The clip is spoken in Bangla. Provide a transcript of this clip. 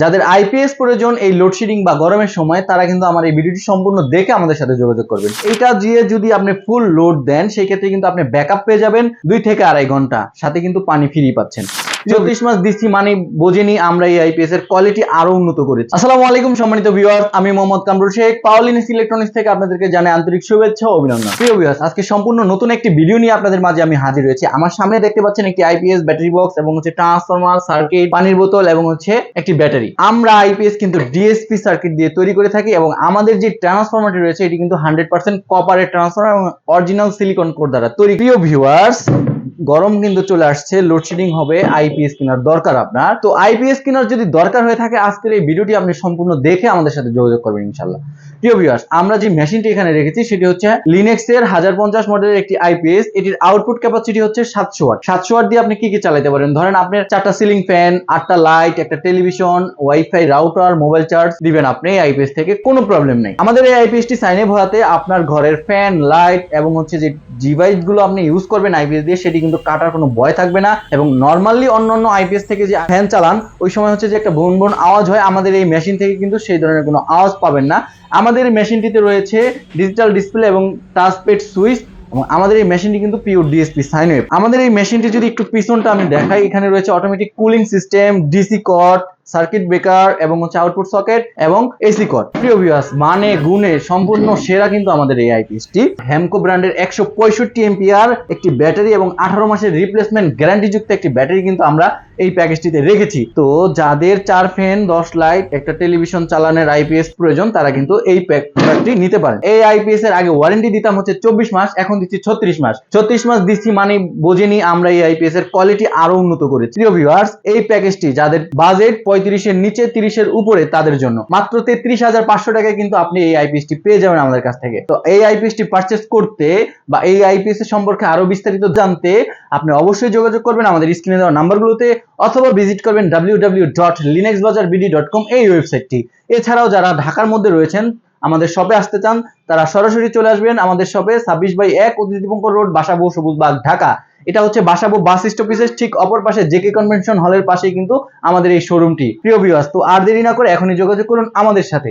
যাদের আইপিএস প্রয়োজন এই লোডশেডিং বা গরমের সময়, তারা কিন্তু আমার এই ভিডিওটি সম্পূর্ণ দেখে আমাদের সাথে যোগাযোগ করবেন। এটা দিয়ে যদি আপনি ফুল লোড দেন, সেই ক্ষেত্রে কিন্তু আপনি ব্যাকআপ পেয়ে যাবেন দুই থেকে আড়াই ঘণ্টা। সাথে কিন্তু পানি ফ্রি পাচ্ছেন। চব্বিশ মাস দিচ্ছি মানে বোঝেনি আমরা এই আইপিএস এর কোয়ালিটি আরও উন্নত করেছি। আসসালামু আলাইকুম সম্মানিত ভিউয়ার্স আমি মোহাম্মদ কামরুল শেখ পাওলিনিস ইলেকট্রনিক্স থেকে আপনাদেরকে জানাই আন্তরিক শুভেচ্ছা ও অভিনন্দন। প্রিয় ভিউয়ার্স আজকে সম্পূর্ণ নতুন একটি ভিডিও নিয়ে আপনাদের মাঝে আমি হাজির হয়েছি। আমার সামনে দেখতে পাচ্ছেন একটি আইপিএস ব্যাটারি বক্স এবং হচ্ছে ট্রান্সফরমার সার্কিট পানির বোতল এবং হচ্ছে একটি ব্যাটারি আমরা আইপিএস কিন্তু ডিএসপি সার্কিট দিয়ে তৈরি করে থাকি এবং আমাদের যে ট্রান্সফরমারটি রয়েছে এটি কিন্তু হান্ড্রেড পার্সেন্ট কপারের ট্রান্সফরমার এবং অরিজিনাল সিলিকন কোড দ্বারা তৈরি। প্রিয় ভিউয়ার্স গরম কিন্তু চলে আসছে লোডশেডিং হবে আইপিএস কেনার দরকার আপনার। তো আইপিএস কেনার যদি দরকার হয়ে থাকে, আজকের এই ভিডিওটি আপনি সম্পূর্ণ দেখে আমাদের সাথে যোগাযোগ করবেন ইনশাল্লাহ প্রিয় ভিউয়ার্স আমরা যে মেশিনটি এখানে রেখেছি, সেটি হচ্ছে লিনেক্স এর হাজার পঞ্চাশ মডেলের একটি আইপিএস এটির আউটপুট ক্যাপাসিটি হচ্ছে সাতশো ওয়াট সাতশো ওয়াট দিয়ে আপনি কি কি চালাতে পারেন? ধরেন আপনার চারটা সিলিং ফ্যান আটটা লাইট একটা television WiFi router mobile charge দিবেন আপনি আইপিএস থেকে, কোনো প্রবলেম নেই। আমাদের এই আইপিএসটি সাইনে ভরাতে আপনার ঘরের ফ্যান লাইট এবং হচ্ছে যে ডিভাইসগুলো আপনি ইউজ করবেন আইপিএস দিয়ে, সেটি কিন্তু কাটার কোনো ভয় থাকবে না এবং নর্মালি অন্য অন্য আইপিএস থেকে যে ফ্যান চালান, ওই সময় হচ্ছে যে একটা বোন বোন আওয়াজ হয়। আমাদের এই মেশিন থেকে কিন্তু সেই ধরনের কোনো আওয়াজ পাবেন না। আমাদের এই মেশিনটিতে রয়েছে ডিজিটাল ডিসপ্লে এবং টাচপেড সুইচ এবং আমাদের এই মেশিনটি কিন্তু পিওর ডিএসপি সাইন ওয়েভ আমাদের এই মেশিনটি যদি একটু পিছনটা আমি দেখাই, এখানে রয়েছে automatic cooling system DC cut circuit breaker এবং হচ্ছে আউটপুট সকেট এবং এসি কট প্রিয় ভিউয়ার্স মানে গুণে সম্পূর্ণ সেরা কিন্তু আমাদের এই আইপিএসটি হ্যামকো ব্র্যান্ডের একশো পঁয়ষট্টি এমপিআর একটি ব্যাটারি এবং আঠারো মাসের রিপ্লেসমেন্ট গ্যারান্টি যুক্ত একটি ব্যাটারি কিন্তু আমরা এই প্যাকেজটিতে রেখেছি। তো যাদের চার ফ্যান দশ লাইট একটা টেলিভিশন চালানোর আইপিএস প্রয়োজন, তারা কিন্তু এই প্রোডাক্টটি নিতে পারেন। এই আইপিএস এর আগে ওয়ারেন্টি দিতাম হচ্ছে চব্বিশ মাস, এখন দিচ্ছি ছত্রিশ মাস। ছত্রিশ মাস দিচ্ছি মানে বোঝেনি আমরা এই আইপিএস এর কোয়ালিটি আরও উন্নত করেছি। প্রিয় ভিউয়ার্স এই প্যাকেজটি যাদের বাজেট পঁয়ত্রিশের নিচে, তিরিশের উপরে তাদের জন্য। মাত্র তেত্রিশ হাজার পাঁচশো টাকায় কিন্তু আপনি এই আইপিএসটি পেয়ে যাবেন আমাদের কাছ থেকে। তো এই আইপিএসটি পারচেস করতে বা এই আইপিএস সম্পর্কে আরও বিস্তারিত জানতে আপনি অবশ্যই যোগাযোগ করবেন আমাদের স্ক্রিনে দেওয়া নাম্বারগুলোতে অথবা ভিজিট করবেন ডাব্লিউ ডাব্লিউ ডট লিনেক্স বাজার বিডি ডট কম এই ওয়েবসাইটটি এছাড়াও যারা ঢাকার মধ্যে রয়েছেন আমাদের শপে আসতে চান, তারা সরাসরি চলে আসবেন আমাদের শপে ছাব্বিশ বাই এক অতিথিপঙ্কর রোড বাসাবো সবুজবাগ ঢাকা। এটা হচ্ছে বাসাবো বাস স্টপিসের ঠিক অপর পাশে জেকে কনভেনশন হলের পাশেই কিন্তু আমাদের এই শোরুমটি প্রিয় ভিউয়ার্স তো আর দেরি না করে এখনই যোগাযোগ করুন আমাদের সাথে।